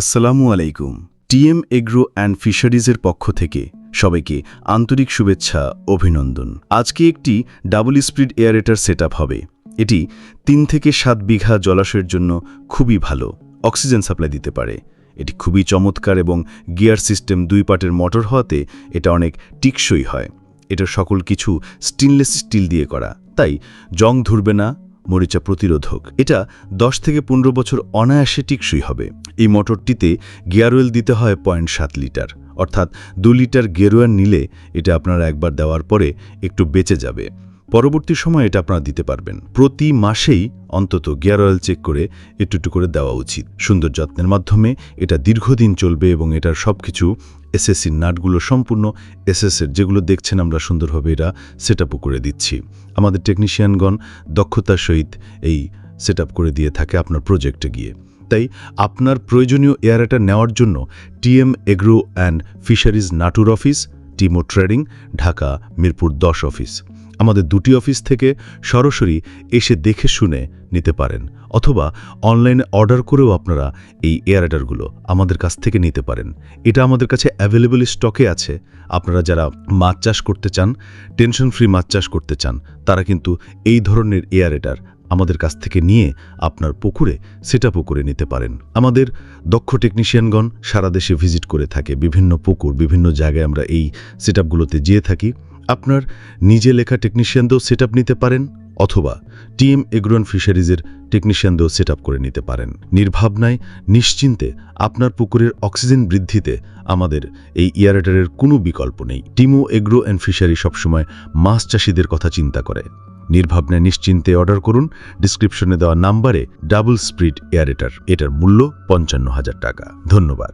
আসসালামু আলাইকুম। TM agro and ফিশারিজের পক্ষ থেকে সবাইকে আন্তরিক শুভেচ্ছা, অভিনন্দন। আজকে একটি ডাবল স্পিড এয়ারেটার সেট হবে। এটি তিন থেকে সাত বিঘা জলাশয়ের জন্য খুবই ভালো, অক্সিজেন সাপ্লাই দিতে পারে। এটি খুবই চমৎকার এবং গিয়ার সিস্টেম দুই পাটের মোটর হওয়াতে এটা অনেক টিকসই হয়। এটার সকল কিছু স্টেনলেস স্টিল দিয়ে করা। তাই জং ধরবে না মরিচা প্রতিরোধক। এটা দশ থেকে পনেরো বছর অনায়াসে টিকসই হবে। এই মোটরটিতে গিয়ার অয়েল দিতে হয় পয়েন্ট সাত লিটার। অর্থাৎ দু লিটার গেরোয়ার নিলে এটা আপনারা একবার দেওয়ার পরে একটু বেঁচে যাবে। পরবর্তী সময় এটা আপনারা দিতে পারবেন। প্রতি মাসেই অন্তত গিয়ার অয়েল চেক করে একটু একটু করে দেওয়া উচিত। সুন্দর যত্নের মাধ্যমে এটা দীর্ঘদিন চলবে এবং এটার সব কিছু এসএসসির নাটগুলো সম্পূর্ণ এসএসের যেগুলো দেখছেন আমরা সুন্দরভাবে এটা সেট করে দিচ্ছি। আমাদের টেকনিশিয়ানগণ দক্ষতার সহিত এই সেট করে দিয়ে থাকে আপনার প্রজেক্টে গিয়ে। তাই আপনার প্রয়োজনীয় এয়ারাটা নেওয়ার জন্য TM agro and fisheries Natore office, Timo trading, Dhaka Mirpur দশ অফিস। আমাদের দুটি অফিস থেকে সরাসরি এসে দেখে শুনে নিতে পারেন, অথবা অনলাইনে অর্ডার করেও আপনারা এই এয়ারডারগুলো আমাদের কাছ থেকে নিতে পারেন। এটা আমাদের কাছে অ্যাভেলেবল স্টকে আছে। আপনারা যারা মাছ চাষ করতে চান টেনশন ফ্রি মাছ চাষ করতে চান, তারা কিন্তু এই ধরনের এয়ারেটার আমাদের কাছ থেকে নিয়ে আপনার পুকুরে সেট করে নিতে পারেন। আমাদের দক্ষ টেকনিশিয়ানগণ সারা দেশে ভিজিট করে থাকে। বিভিন্ন পুকুর, বিভিন্ন জায়গায় আমরা এই সেট যেয়ে থাকি। আপনার নিজে লেখা টেকনিশিয়ানদেরও সেট নিতে পারেন অথবা টিএম এগ্রোন ফিশারিজের টেকনিশিয়ানদেও সেট করে নিতে পারেন। নির্ভাবনায়, নিশ্চিন্তে আপনার পুকুরের অক্সিজেন বৃদ্ধিতে আমাদের এই ইয়ারেটারের কোনো বিকল্প নেই। টিমো এগ্রো অ্যান্ড ফিশারি সবসময় মাছ চাষিদের কথা চিন্তা করে। নির্ভাবনায়, নিশ্চিন্তে অর্ডার করুন। ডিসক্রিপশনে দেওয়া নাম্বারে ডাবল স্প্রিড এয়ারেটার এটার মূল্য পঞ্চান্ন হাজার টাকা। ধন্যবাদ।